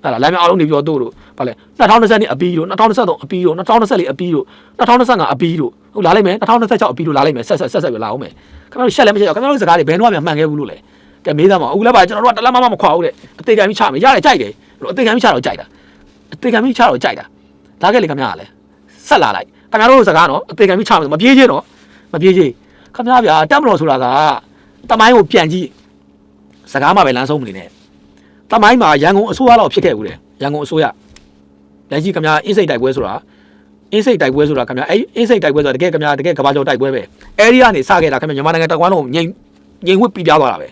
အဲ့ဒါလမ်းများအားလုံးနေပြီးတော့တို့တို့ဗာလဲ2020နှစ်အပီးတို့2023အပီးတို့2024အပီးတို့2025အပီးတို့ဟုတ်လာလိမ့်မယ်2026အပီးတို့လာလိမ့်မယ်ဆက်ဆက်ဆက်ဆက်ပြီးလာအောင်မယ်ခင်ဗျားတို့ရှက်လည်းမရှက်ရခင်ဗျားတို့စကားတွေဘယ်တော့မှမှန်ခဲ့ဘူးလို့လေကဲမေးသားမအခုလည်းပါကျွန်တော်တို့ကတလက်မမမခွာဘူးတဲ့အသေးကံပြီးချမယ်ရတယ်ကြိုက်တယ်အသေးကံပြီးချတော့ကြိုက်တာ အသေးကံပြီးချတော့ကြိုက်တာဒါကလေခင်ဗျားကလည်းဆက်လာလိုက်ခင်ဗျားတို့စကားနော်အသေးကံပြီးချမယ်မပြေးချင်းနော်မပြေးချင်းခင်ဗျားဗျာတက်မလို့ဆိုတာကတမိုင်းကိုပြန်ကြည့်စကားမှပဲလမ်းဆုံးမနေနဲ့တမိုင်းမှာရန်ကုန်အစိုးရတော့ဖြစ်ခဲ့ဘူးတဲ့ရန်ကုန်အစိုးရလက်ရှိခင်ဗျာအင်းစိတ်တိုက်ပွဲဆိုတာအင်းစိတ်တိုက်ပွဲဆိုတာခင်ဗျာအဲ့အင်းစိတ်တိုက်ပွဲဆိုတာတကယ်ခင်ဗျာတကယ်ကဘာကျော်တိုက်ပွဲပဲအဲ့ဒီကနေစခဲ့တာခင်ဗျာမြန်မာနိုင်ငံတက်ကွမ်းလုံးငိမ့်ငိမ့်ဝစ်ပြီးပြားသွားတာပဲ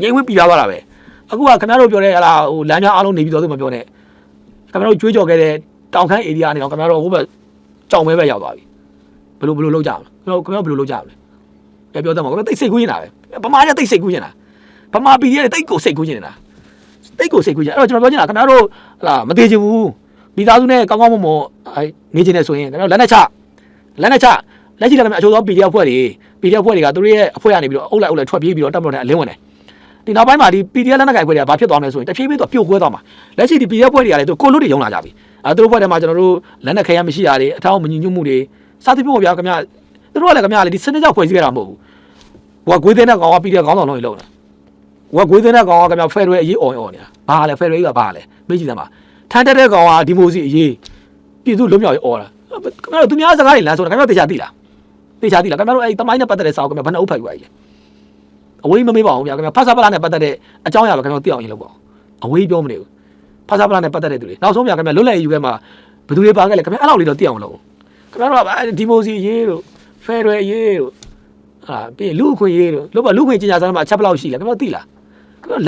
ငိမ့်ဝစ်ပြီးပြားသွားတာပဲအခုကခင်ဗျားတို့ပြောတဲ့ဟလာဟိုလမ်းများအားလုံးနေပြီးတော့သူမပြောနဲ့ ခင်ဗျားတို့ကြွေးကြော်ခဲ့တဲ့တောင်ခမ်း area နေတော့ခင်ဗျားတို့ဟိုဘက်ကြောင်မဲပဲရောက်သွားပြီဘယ်လိုဘယ်လိုလုပ်ကြမလဲခင်ဗျားတို့ခင်ဗျားတို့ဘယ်လိုလုပ်ကြမလဲပြပြောတတ်မှာခင်ဗျားတိတ်စိတ်ကူးနေတာပဲဗမာနဲ့တိတ်စိတ်ကူးနေတာဗမာပြည်ရဲ့တိတ်ကိုစိတ်ကူးနေတာတိတ်ကိုစိတ်ကူးနေတာအဲ့တော့ကျွန်တော်ပြောချင်တာခင်ဗျားတို့ဟလာမသေးချင်ဘူးမိသားစုနဲ့ကောင်းကောင်းမွန်မွန်အဲနေချင်နေဆိုရင်ကျွန်တော်လက်နဲ့ချလက်နဲ့ချလက်ရှိလည်းအချို့သော PDF ဖွဲ့တွေ PDF ဖွဲ့တွေကသူတို့ရဲ့အဖွဲ့ကနေပြီးတော့အုပ်လိုက်အုပ်လိုက်ထွက်ပြေးပြီးတော့တက်မလို့တဲ့အလင်းဝင်တယ် ဒီနောက်ပိုင်းမှာဒီ PDF လက်နက်ကင်ဖွဲ့တွေကဘာဖြစ်သွားမလဲဆိုရင်တဖြည်းဖြည်းတော့ပြိုကွဲသွားမှာလက်ရှိဒီ PDF ဖွဲ့တွေကလည်းသူကိုလို့တွေရုံလာကြပြီအဲသူတို့ဖွဲ့တွေမှာကျွန်တော်တို့လက်နက်ခဲရမရှိတာတွေအထောက်အမညီညွတ်မှုတွေစသဖြင့်ပေါ့ဗျာခင်ဗျာသူတို့ကလည်းခင်ဗျာလေဒီစနစ်ကြောက်ဖွဲ့စည်းခဲ့တာမဟုတ်ဘူးဟိုကဂွေးသိန်းတဲ့ကောင်က PDF ခေါင်းဆောင်လုံးကြီးလုံးတာဟိုကဂွေးသိန်းတဲ့ကောင်ကခင်ဗျာဖယ်ရွယ်အရေးအော်အော်နေတာဘာလဲဖယ်ရွယ်ကဘာလဲမေးကြည့်သမ်းပါထမ်းတက်တဲ့ကောင်ကဒီမိုစီအရေးပြည်သူလုံးမြောက်ရေးအော်တာခင်ဗျာတို့သူများစကားတွေလမ်းဆိုတာခင်ဗျာတို့တေချာသိလားတေချာသိလားခင်ဗျာတို့အဲ့ဒီတမိုင်းနဲ့ပတ်သက်တဲ့စာကိုခင်ဗျာဘယ်နှအုပ်ဖတ်ယူရည်လဲ အဝေးမမေးပါဘူးဗျာခင်ဗျာဖတ်စာပလာနဲ့ပတ်သက်တဲ့အကြောင်းအရာပဲခင်ဗျားတို့သိအောင်ရေးလုပ်ပါအောင်အဝေးပြောမနေဘူးဖတ်စာပလာနဲ့ပတ်သက်တဲ့သူတွေနောက်ဆုံးဗျာခင်ဗျားလွတ်လပ်ရေးယူခဲ့မှာဘယ်သူတွေပါခဲ့လဲခင်ဗျားအဲ့လောက်လေးတော့သိအောင်လုပ်ခင်ဗျားတို့ကဒီမိုစီရေးတို့ဖယ်ရွယ်ရေးတို့ဟာပြီးလူအခွင့်ရေးတို့လို့ပါလူခွင့်ကြီးညာစားမှာအချက်ဘယ်လောက်ရှိလဲခင်ဗျားတို့သိလား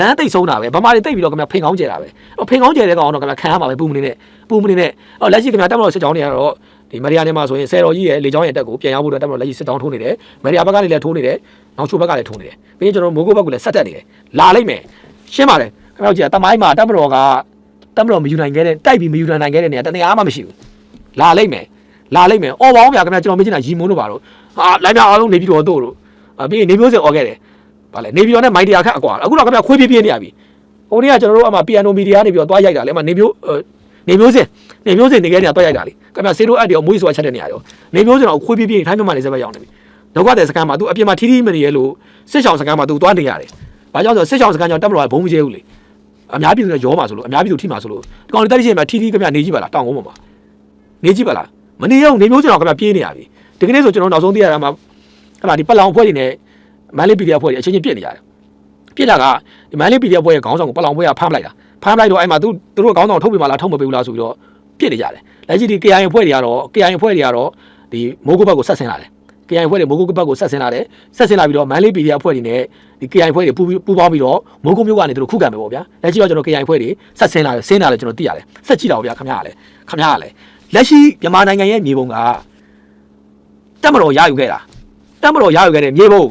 လမ်းတိတ်ဆုံးတာပဲဗမာတွေတိတ်ပြီးတော့ခင်ဗျာဖိန်ကောင်းကျဲတာပဲဖိန်ကောင်းကျဲတဲ့ကောင်တော့ခင်ဗျာခံရမှာပဲပူမနေနဲ့ပူမနေနဲ့အော်လက်ရှိခင်ဗျာတက်မလို့စစ်ကြောင်းတွေကတော့ဒီမရီယာနေမှာဆိုရင်ဆယ်တော်ကြီးရဲ့လေကြောင်းရဲ့တက်ကိုပြန်ရောက်ဖို့အတွက်တက်မလို့လက်ရှိစစ်တောင်းထိုးနေတယ်မရီယာဘက်ကနေလည်းထိုးနေတယ်နောက်ချိုဘက်ကလည်းထိုးနေတယ်ပြီးရင်ကျွန်တော်မိုးကုတ်ဘက်ကလည်းဆက်တက်နေတယ်လာလိုက်မယ်ရှင်းပါတယ်ခင်ဗျာကြည့်တမိုင်းမှာတက်မလို့ကတက်မလို့မယူနိုင်ခဲ့တဲ့တိုက်ပြီးမယူနိုင်ခဲ့တဲ့နေရာတနေရာမှမရှိဘူးလာလိုက်မယ်လာလိုက်မယ်အော်ပါအောင်ဗျာခင်ဗျာကျွန်တော်မေးချင်တာရီမုန်းလို့ပါတော့ဟာလိုက်ပြအောင်လုံးနေပြီးတော့တို့တို့ပြီးရင်နေမျိုးစင်អော်ခဲ့တယ် ဗာလေနေပြီးတော့နဲ့မိုင်းတရားခက်အကွာအခုတော့ခင်ဗျာခွေးပြေးပြေးနေရပြီဟိုနေ့ကကျွန်တော်တို့အမှ piano media ကနေပြီးတော့တွားရိုက်တာလေအမှနေမျိုးနေမျိုးစင်နေမျိုးစင်နေခဲ့နေတာတွားရိုက်တာလေခင်ဗျာစေတို့အပ်တယ်မွေးဆိုတာချက်တဲ့နေရာရောနေမျိုးစင်တော့ခွေးပြေးပြေးထိုင်းမြန်မာနေစက်ပဲရောက်နေပြီတော့ကတဲ့စကန်မှာ तू အပြင်မှာထီးထီးမနေရလို့စစ်ဆောင်စကန်မှာ तू တွားနေရတယ်ဘာကြောင့်ဆိုစစ်ဆောင်စကန်ကြောင့်တက်မလို့ဘုံမကျဲဘူးလေအများပြည်သူကရောမှာဆိုလို့အများပြည်သူထိမှာဆိုလို့ဒီကောင်တွေတက်ရှိရင်မှာထီးထီးခင်ဗျာနေကြည့်ပါလားတောင်ကုန်းပေါ်မှာနေကြည့်ပါလားမနေရောက်နေမျိုးစင်တော့ခင်ဗျာပြေးနေရပြီဒီကနေ့ဆိုကျွန်တော်နောက်ဆုံးသိရတာမှာဟလာဒီပလောင်အဖွဲ့တွေနဲ့ မန်လေးပီဒီအဖွဲ့တွေအချင်းချင်းပြစ်နေရတယ်ပြစ်တာကဒီမန်လေးပီဒီအဖွဲ့ရဲ့ခေါင်းဆောင်ကိုပလောင်အဖွဲ့ကဖမ်းလိုက်တာဖမ်းလိုက်တော့အဲ့မှာသူသူတို့ခေါင်းဆောင်ထုတ်ပြမလားထုတ်မပေးဘူးလားဆိုပြီးတော့ဖြစ်နေကြတယ်လက်ရှိဒီ KIA အဖွဲ့တွေကတော့ KIA အဖွဲ့တွေကတော့ဒီမိုးကုတ်ဘက်ကိုဆက်ဆင်းလာတယ် KIA အဖွဲ့တွေမိုးကုတ်ဘက်ကိုဆက်ဆင်းလာတယ်ဆက်ဆင်းလာပြီးတော့မန်လေး PDF အဖွဲ့တွေနဲ့ဒီ KIA အဖွဲ့တွေပူးပူးပေါင်းပြီးတော့မိုးကုတ်မြို့ကနေသူတို့ခုခံမယ်ပေါ့ဗျာလက်ရှိတော့ကျွန်တော် KIA အဖွဲ့တွေဆက်ဆင်းလာတယ်ဆင်းလာတယ်ကျွန်တော်သိရတယ်ဆက်ကြည့်တော့ဗျာခင်ဗျားကလည်းခင်ဗျားကလည်းလက်ရှိမြန်မာနိုင်ငံရဲ့မြေပုံကတက်မတော်ရယူခဲ့တာတက်မတော်ရယူခဲ့တဲ့မြေပုံ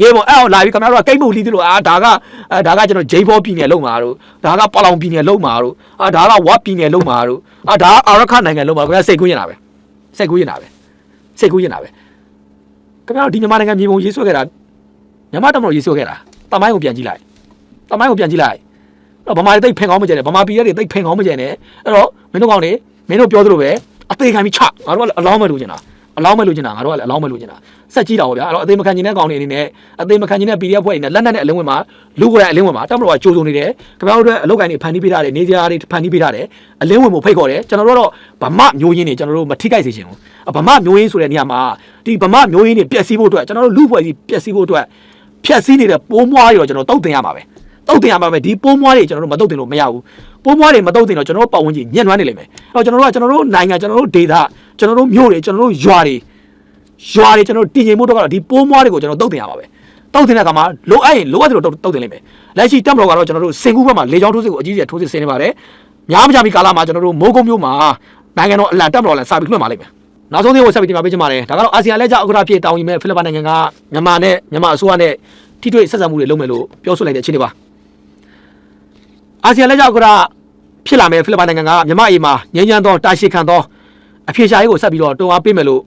မြေပုံအဲ့တော့လာပြီးခင်ဗျားတို့ကကိတ်မှုလီးသလိုအာဒါကအဲဒါကကျွန်တော်ဂျိမ်းဘောပြည်နယ်လုံးမှာတို့ဒါကပလောင်ပြည်နယ်လုံးမှာတို့အာဒါကဝတ်ပြည်နယ်လုံးမှာတို့အာဒါကအာရခနိုင်ငံလုံးမှာခင်ဗျားစိတ်ကူးရင်တာပဲစိတ်ကူးရင်တာပဲစိတ်ကူးရင်တာပဲခင်ဗျားတို့ဒီမြန်မာနိုင်ငံမြေပုံရေးဆွဲခဲ့တာမြန်မာတက်မတော်ရေးဆွဲခဲ့တာတမိုင်းကိုပြန်ကြည့်လိုက်တမိုင်းကိုပြန်ကြည့်လိုက်တော့ဗမာတွေတိတ်ဖင်ကောင်းမကျန်နဲ့ဗမာပြည်တွေတိတ်ဖင်ကောင်းမကျန်နဲ့အဲ့တော့မင်းတို့ကောင်းနေမင်းတို့ပြောသလိုပဲအသေးခံပြီးချငါတို့ကအလောင်းမဲ့လို့ကျင်တာ အလောင်းမဲ့လို့ကျင်တာငါတို့ကလည်းအလောင်းမဲ့လို့ကျင်တာဆက်ကြည့်တာပေါ့ဗျာအဲ့တော့အသေးမခံကျင်တဲ့ကောင်းနေအနေနဲ့အသေးမခံကျင်တဲ့ PDF ဖွဲ့နေနဲ့လက်နက်နဲ့အလင်းဝင်မှာလူကိုယ်တိုင်အလင်းဝင်မှာတက်မတော်ကကြိုးစုံနေတယ်ခင်ဗျားတို့အတွက်အလုပ်ကိုင်းတွေဖန်တီးပေးထားတယ်နေစရာတွေဖန်တီးပေးထားတယ်အလင်းဝင်မှုဖိတ်ခေါ်တယ်ကျွန်တော်တို့တော့ဗမာမျိုးရင်းတွေကျွန်တော်တို့မထိခိုက်စေချင်ဘူးဗမာမျိုးရင်းဆိုတဲ့နေရာမှာဒီဗမာမျိုးရင်းတွေပျက်စီးဖို့အတွက်ကျွန်တော်တို့လူဖွဲ့စီပျက်စီးဖို့အတွက်ဖြက်စီးနေတဲ့ပိုးမွားတွေတော့ကျွန်တော်တုတ်တင်ရမှာပဲတုတ်တင်ရမှာပဲဒီပိုးမွားတွေကျွန်တော်တို့မတုတ်တင်လို့မရဘူးပိုးမွားတွေမတုတ်တင်တော့ကျွန်တော်တို့ပတ်ဝန်းကျင်ညှဉ်းနှွမ်းနေလိမ့်မယ်အဲ့တော့ကျွန်တော်တို့ကကျွန်တော်တို့နိုင်ငံကျွန်တော်တို့ဒေသ ကျွန်တော်တို့မြို့တွေကျွန်တော်တို့ရွာတွေရွာတွေကျွန်တော်တို့တည်ငြိမ်မှုတော့ကတော့ဒီပိုးမွားတွေကိုကျွန်တော်တုတ်တင်ရမှာပဲတုတ်တင်တဲ့အခါမှာလိုအပ်ရင်လိုအပ်တယ်လို့တုတ်တုတ်တင်လိမ့်မယ်လက်ရှိတက်မတော်ကတော့ကျွန်တော်တို့စင်ကူးဘက်မှာလေကြောင်းထိုးစစ်ကိုအကြီးကြီးထိုးစစ်ဆင်နေပါတယ်များမကြမီကာလမှာကျွန်တော်တို့မိုးကုတ်မြို့မှာနိုင်ငံတော်အလံတက်မတော်လည်းစာပြီးလွှင့်ပါလိမ့်မယ်နောက်ဆုံးသေးကိုဆက်ပြီးတင်ပြပေးချင်ပါတယ်ဒါကတော့အာဆီယံလက်ကျဥက္ကဋ္ဌဖြစ်တောင်းယူမဲ့ဖိလစ်ပိုင်နိုင်ငံကမြန်မာနဲ့မြန်မာအစိုးရနဲ့ထိတွေ့ဆက်ဆံမှုတွေလုပ်မယ်လို့ပြောဆိုလိုက်တဲ့အခြေအနေပါအာဆီယံလက်ကျဥက္ကဋ္ဌဖြစ်လာမဲ့ဖိလစ်ပိုင်နိုင်ငံကမြန်မာအရေးမှာငြိမ်းချမ်းသောတာရှည်ခံသော အဖြေရှာရေးကိုဆက်ပြီးတော့တွန်းအားပေးမယ်လို့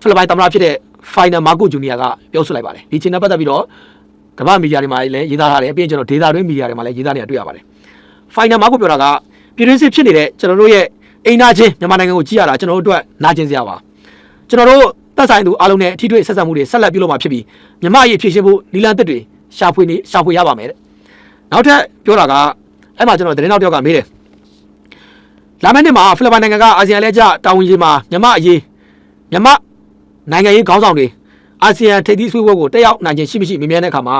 ဖိလစ်ပိုင်သမ္မတဖြစ်တဲ့ Final Marco Junior ကပြောဆိုလိုက်ပါတယ်ဒီချိန်နဲ့ပတ်သက်ပြီးတော့ကမ္ဘာမီဒီယာတွေမှာလည်းရေးသားထားတယ်ပြီးရင်ကျွန်တော်ဒေတာတွင်းမီဒီယာတွေမှာလည်းရေးသားနေတာတွေ့ရပါတယ် Final Marco ပြောတာကပြည်တွင်းစစ်ဖြစ်နေတဲ့ကျွန်တော်တို့ရဲ့အိမ်နာချင်းမြန်မာနိုင်ငံကိုကြည့်ရတာကျွန်တော်တို့အတွက်နာကျင်စရာပါကျွန်တော်တို့သက်ဆိုင်သူအားလုံးနဲ့အထီးတွေ့ဆက်ဆံမှုတွေဆက်လက်ပြုလုပ်မှာဖြစ်ပြီးမြန်မာအရေးဖြည့်ရှင်းဖို့နီလန်သစ်တွေရှာဖွေနေရှာဖွေရပါမယ်တဲ့နောက်ထပ်ပြောတာကအဲ့မှာကျွန်တော်သတင်းနောက်တစ်ယောက်ကမေးတယ် လာမယ့်နှစ်မှာဖိလစ်ပိုင်နိုင်ငံကအာဆီယံလက်ကျတာဝန်ကြီးမှာမြန်မာအရေးမြန်မာနိုင်ငံရေးခေါင်းဆောင်တွေအာဆီယံထိပ်သီးဆွေးနွေးပွဲကိုတက်ရောက်နိုင်ခြင်းရှိမရှိမြင်မြန်တဲ့အခါမှာ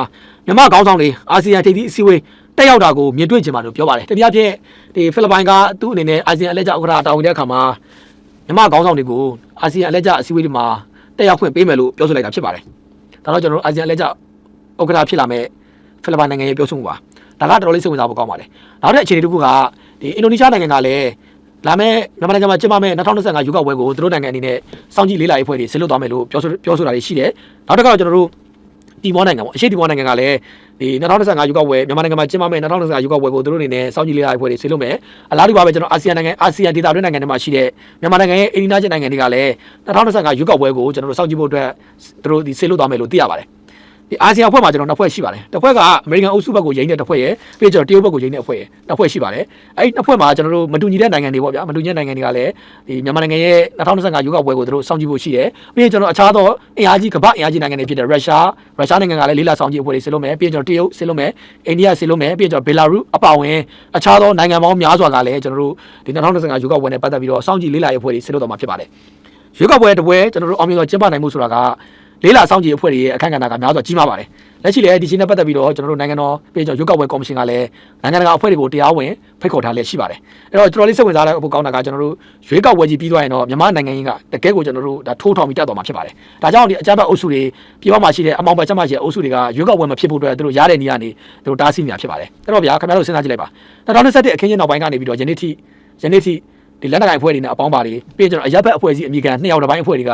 မြန်မာခေါင်းဆောင်တွေအာဆီယံထိပ်သီးအစည်းအဝေးတက်ရောက်တာကိုမြင်တွေ့ချင်ပါလို့ပြောပါတယ်။တနည်းအားဖြင့်ဒီဖိလစ်ပိုင်ကသူ့အနေနဲ့အာဆီယံအလဲကျဥက္ကဋ္ဌတာဝန်တဲ့အခါမှာမြန်မာခေါင်းဆောင်တွေကိုအာဆီယံအလဲကျအစည်းအဝေးတွေမှာတက်ရောက်ခွင့်ပေးမယ်လို့ပြောဆိုလိုက်တာဖြစ်ပါတယ်။ဒါတော့ကျွန်တော်တို့အာဆီယံအလဲကျဥက္ကဋ္ဌဖြစ်လာမဲ့ဖိလစ်ပိုင်နိုင်ငံရဲ့ပြောဆိုမှုပါ။ဒါကတော်တော်လေးစိတ်ဝင်စားဖို့ကောင်းပါတယ်။နောက်တဲ့အခြေအနေတစ်ခုကဒီအင်ဒိုနီးရှားနိုင်ငံကလည်း လာမယ့်မြန်မာနိုင်ငံမှာကျင်းပမယ့်2025ရွေးကောက်ပွဲကိုသူတို့နိုင်ငံအနေနဲ့စောင့်ကြည့်လေးလာရေးဖွဲ့တွေဆင်လွတ်သွားမယ်လို့ပြောဆိုပြောဆိုတာတွေရှိတယ်။နောက်တစ်ခါတော့ကျွန်တော်တို့တီမောနိုင်ငံပေါ့အရှေ့တီမောနိုင်ငံကလည်းဒီ2025ရွေးကောက်ပွဲမြန်မာနိုင်ငံမှာကျင်းပမယ့်2025ရွေးကောက်ပွဲကိုသူတို့အနေနဲ့စောင့်ကြည့်လေးလာရေးဖွဲ့တွေဆင်လွတ်မယ်။အလားတူပါပဲကျွန်တော်အာဆီယံနိုင်ငံအာဆီယံဒေသတွင်းနိုင်ငံတွေမှာရှိတဲ့မြန်မာနိုင်ငံရဲ့အိန္ဒိယကျနိုင်ငံတွေကလည်း2025ရွေးကောက်ပွဲကိုကျွန်တော်တို့စောင့်ကြည့်ဖို့အတွက်သူတို့ဒီဆင်လွတ်သွားမယ်လို့သိရပါတယ်။ ဒီအာဆီယံအဖွဲ့မှာကျွန်တော်နှစ်ဖွဲ့ရှိပါတယ်တစ်ဖွဲ့ကအမေရိကန်အုပ်စုဘက်ကိုယိမ်းတဲ့တစ်ဖွဲ့ရယ်ပြီးတော့ကျွန်တော်တရုတ်ဘက်ကိုယိမ်းတဲ့အဖွဲ့ရယ်နှစ်ဖွဲ့ရှိပါတယ်အဲ့ဒီနှစ်ဖွဲ့မှာကျွန်တော်တို့မတူညီတဲ့နိုင်ငံတွေပေါ့ဗျာမတူညီတဲ့နိုင်ငံတွေကလည်းဒီမြန်မာနိုင်ငံရဲ့2025ရွေးကောက်ပွဲကိုသူတို့စောင့်ကြည့်ဖို့ရှိတယ်ပြီးရင်ကျွန်တော်အခြားသောအင်အားကြီးကမ္ဘာအင်အားကြီးနိုင်ငံတွေဖြစ်တဲ့ရုရှားရုရှားနိုင်ငံကလည်းလေးလာစောင့်ကြည့်အဖွဲ့တွေဆင်လို့မယ်ပြီးရင်ကျွန်တော်တရုတ်ဆင်လို့မယ်အိန္ဒိယဆင်လို့မယ်ပြီးရင်ကျွန်တော်ဘယ်လာရုအပါအဝင်အခြားသောနိုင်ငံပေါင်းများစွာကလည်းကျွန်တော်တို့ဒီ2025ရွေးကောက်ပွဲနဲ့ပတ်သက်ပြီးတော့စောင့်ကြည့်လေးလာရေးအဖွဲ့တွေဆင်လို့တော့မှာဖြစ်ပါတယ်ရွေးကောက်ပွဲတစ်ပွဲကျွန်တော်တို့အောင်မြင်စွာကျင်းပနိုင်မှုဆိုတာက လေးလာစောင့်ကြည့်အဖွဲ့တွေရဲ့အခန့်ကဏ္ဍကများစွာကြီးမားပါတယ်လက်ရှိလည်းဒီချင်းနဲ့ပတ်သက်ပြီးတော့ကျွန်တော်တို့နိုင်ငံတော်ပြည်ကျော်ရွေးကောက်ပွဲကော်မရှင်ကလည်းနိုင်ငံတကာအဖွဲ့တွေကိုတရားဝင်ဖိတ်ခေါ်ထားလျက်ရှိပါတယ်အဲ့တော့ကျွန်တော်လေးစိတ်ဝင်စားတဲ့ဖို့ကောင်းတာကကျွန်တော်တို့ရွေးကောက်ပွဲကြီးပြီးသွားရင်တော့မြန်မာနိုင်ငံကြီးကတကယ်ကိုကျွန်တော်တို့ဒါထိုးထောင်ပြီးတက်သွားမှာဖြစ်ပါတယ်ဒါကြောင့်ဒီအကြမ်းဖက်အုပ်စုတွေပြည်ပမှာရှိတဲ့အမောင်ပတ်ချက်မှာရှိတဲ့အုပ်စုတွေကရွေးကောက်ပွဲမဖြစ်ဖို့အတွက်သူတို့ရတဲ့နေရာနေသူတို့တားဆီးနေတာဖြစ်ပါတယ်အဲ့တော့ဗျာခင်ဗျားတို့စဉ်းစားကြည့်လိုက်ပါ2021အခင်းချင်းနောက်ပိုင်းကနေပြီးတော့ယနေ့ထိယနေ့ထိ ဒီလက်နက်ကိုင်အဖွဲ့တွေနဲ့အပေါင်းပါတွေပြီးရင်ကျွန်တော်အရက်ဘက်အဖွဲ့အစည်းအမိခံနှစ်ယောက်တစ်ပိုင်းအဖွဲ့တွေက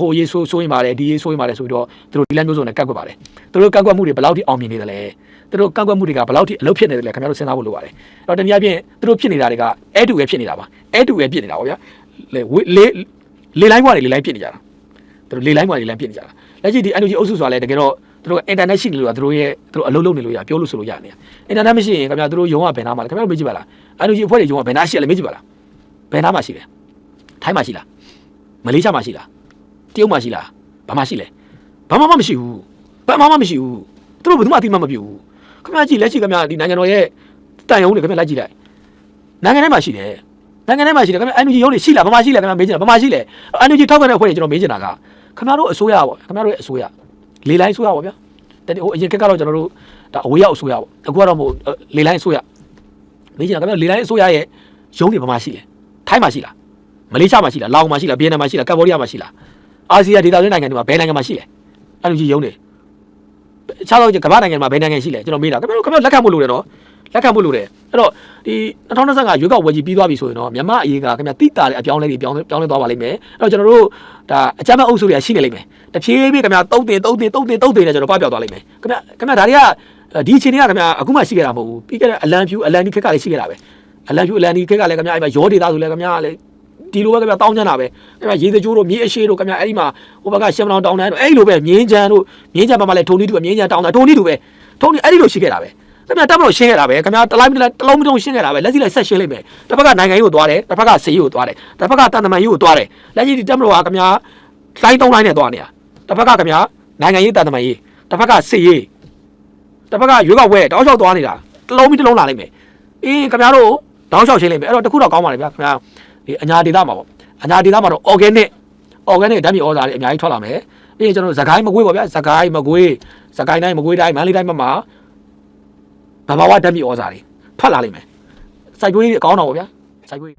ဟိုရေးဆိုးဆိုးရင်ပါတယ်ဒီရေးဆိုးရင်ပါတယ်ဆိုပြီးတော့သူတို့ဒီလမ်းမျိုးစုံနဲ့ကန့်ကွက်ပါတယ်သူတို့ကန့်ကွက်မှုတွေဘယ်လောက်ထိအောင်မြင်နေတယ်လဲသူတို့ကန့်ကွက်မှုတွေကဘယ်လောက်ထိအလုပ်ဖြစ်နေတယ်လဲခင်ဗျားတို့စဉ်းစားဖို့လိုပါတယ်အဲ့တော့တနည်းအားဖြင့်သူတို့ဖြစ်နေတာတွေကအဲတူပဲဖြစ်နေတာပါအဲတူပဲဖြစ်နေတာပါဗျာလေလေလေလိုင်းဘွားတွေလေလိုင်းဖြစ်နေကြတာသူတို့လေလိုင်းဘွားတွေလေလိုင်းဖြစ်နေကြတာလက်ရှိဒီ NUG အုပ်စုဆိုတာလဲတကယ်တော့သူတို့ internet ရှိနေလို့ကသူတို့ရဲ့သူတို့အလုပ်လုပ်နေလို့ရပြောလို့ဆိုလို့ရနေ internet မရှိရင်ခင်ဗျားသူတို့ယုံကဘယ်နာမှာလဲခင်ဗျားတို့မေးကြည့်ပါလား NUG အဖွဲ့တွေယုံကဘယ်နာရှိလဲမေးကြည့်ပါလား ဘယ်နာမှာရှိလဲထိုင်းမှာရှိလားမလေးရှားမှာရှိလားတရုတ်မှာရှိလားဘာမှရှိလဲဘာမှမမရှိဘူးဘာမှမမရှိဘူးသူတို့ဘယ်သူမှအတိမမပြုဘူးခင်ဗျားကြည့်လက်ရှိခင်ဗျားဒီနိုင်ငံတော်ရဲ့တန်ရုံးတွေခင်ဗျားလိုက်ကြည့်လိုက်နိုင်ငံထဲမှာရှိတယ်နိုင်ငံထဲမှာရှိတယ်ခင်ဗျာ NUG ရုံးတွေရှိလားဘာမှရှိလဲခင်ဗျားမေးချင်တာဘာမှရှိလဲ NUG ထောက်ခံတဲ့အဖွဲ့တွေကျွန်တော်မေးချင်တာကခင်ဗျားတို့အစိုးရပေါ့ခင်ဗျားတို့ရဲ့အစိုးရလေလိုင်းအစိုးရပေါ့ဗျာတကယ်ဟိုအရင်ကကတော့ကျွန်တော်တို့ဒါအဝေးရောက်အစိုးရပေါ့အခုကတော့မဟုတ်လေလိုင်းအစိုးရမေးချင်တာခင်ဗျားလေလိုင်းအစိုးရရဲ့ရုံးတွေဘာမှရှိလဲ ထိုင်းမှာရှိလားမလေးရှားမှာရှိလားလာအိုမှာရှိလားဗီယက်နမ်မှာရှိလားကမ္ဘောဒီးယားမှာရှိလားအာဆီယံဒေသတွင်းနိုင်ငံတွေမှာဘယ်နိုင်ငံမှာရှိလဲအဲ့လိုကြီးရုံးတွေအခြားသောကမ္ဘာနိုင်ငံမှာဘယ်နိုင်ငံရှိလဲကျွန်တော်မေးတာခင်ဗျားတို့ခင်ဗျားတို့လက်ခံဖို့လိုတယ်နော်လက်ခံဖို့လိုတယ်အဲ့တော့ဒီ2025ရွေးကောက်ပွဲကြီးပြီးသွားပြီဆိုရင်တော့မြန်မာအရေးကခင်ဗျာတိတာတဲ့အပြောင်းလဲတွေပြောင်းလဲပြောင်းလဲသွားပါလိမ့်မယ်အဲ့တော့ကျွန်တော်တို့ဒါအကြမ်းဖက်အုပ်စုတွေကရှိနေလိမ့်မယ်တဖြည်းဖြည်းခင်ဗျာတုံးတင်တုံးတင်တုံးတင်တုံးတင်နဲ့ကျွန်တော်ပပျောက်သွားလိမ့်မယ်ခင်ဗျာခင်ဗျာဒါတွေကဒီအချိန်တွေကခင်ဗျာအခုမှရှိခဲ့တာမဟုတ်ဘူးပြီးခဲ့တဲ့အလံဖြူအလံဒီခက်ကလည်းရှိခဲ့တာပဲ အလံဖြူအလံဒီခက်ကလည်းခင်ဗျာအဲ့မှာရောဒေတာဆိုလည်းခင်ဗျာလည်းဒီလိုပဲခင်ဗျာတောင်းချမ်းတာပဲခင်ဗျာရေစကြိုးတို့မြေအရှိတို့ခင်ဗျာအဲ့ဒီမှာဟိုဘက်ကရှမ်မလောင်တောင်းတန်းတို့အဲ့လိုပဲမြင်းချမ်းတို့မြင်းချမ်းဘက်မှာလည်းထုံနီတူပဲမြင်းချမ်းတောင်းတန်းထုံနီတူပဲထုံနီအဲ့ဒီလိုရှိခဲ့တာပဲခင်ဗျာတက်မလို့ရှင်းခဲ့တာပဲခင်ဗျာတလိုက်မတလုံးမတုံရှင်းခဲ့တာပဲလက်စီလိုက်ဆက်ရှင်းလိုက်မယ်တစ်ဖက်ကနိုင်ငံရေးကိုသွားတယ်တစ်ဖက်ကစေးရေးကိုသွားတယ်တစ်ဖက်ကတန်တမန်ရေးကိုသွားတယ်လက်ရှိဒီတက်မလို့ကခင်ဗျာလိုင်းတုံးလိုင်းနဲ့သွားနေတာတစ်ဖက်ကခင်ဗျာနိုင်ငံရေးတန်တမန်ရေးတစ်ဖက်ကစေးရေးတစ်ဖက်ကရွေးကောက်ပွဲတောက်လျှောက်သွားနေတာတလုံးပြီးတလုံးလာလိုက်မယ်အေးခင်ဗျားတို့ တောက်လျှောက်ရှင်းလိုက်မယ်အဲ့တော့တခုတော့ကောင်းပါလေဗျာခင်ဗျာဒီအညာဒေတာမှာပေါ့အညာဒေတာမှာတော့ organic organic ဓာတ်မြေဩဇာတွေအများကြီးထွက်လာမယ်ပြီးရင်ကျွန်တော်သခိုင်းမကွေးပေါ့ဗျာသခိုင်းမကွေးသခိုင်းတိုင်းမကွေးတိုင်းမန္တလေးတိုင်းမှာမှာဘာဘာဝဓာတ်မြေဩဇာတွေထွက်လာလိမ့်မယ်စိုက်ကွေးတွေအကောင်းတော့ပေါ့ဗျာစိုက်ကွေး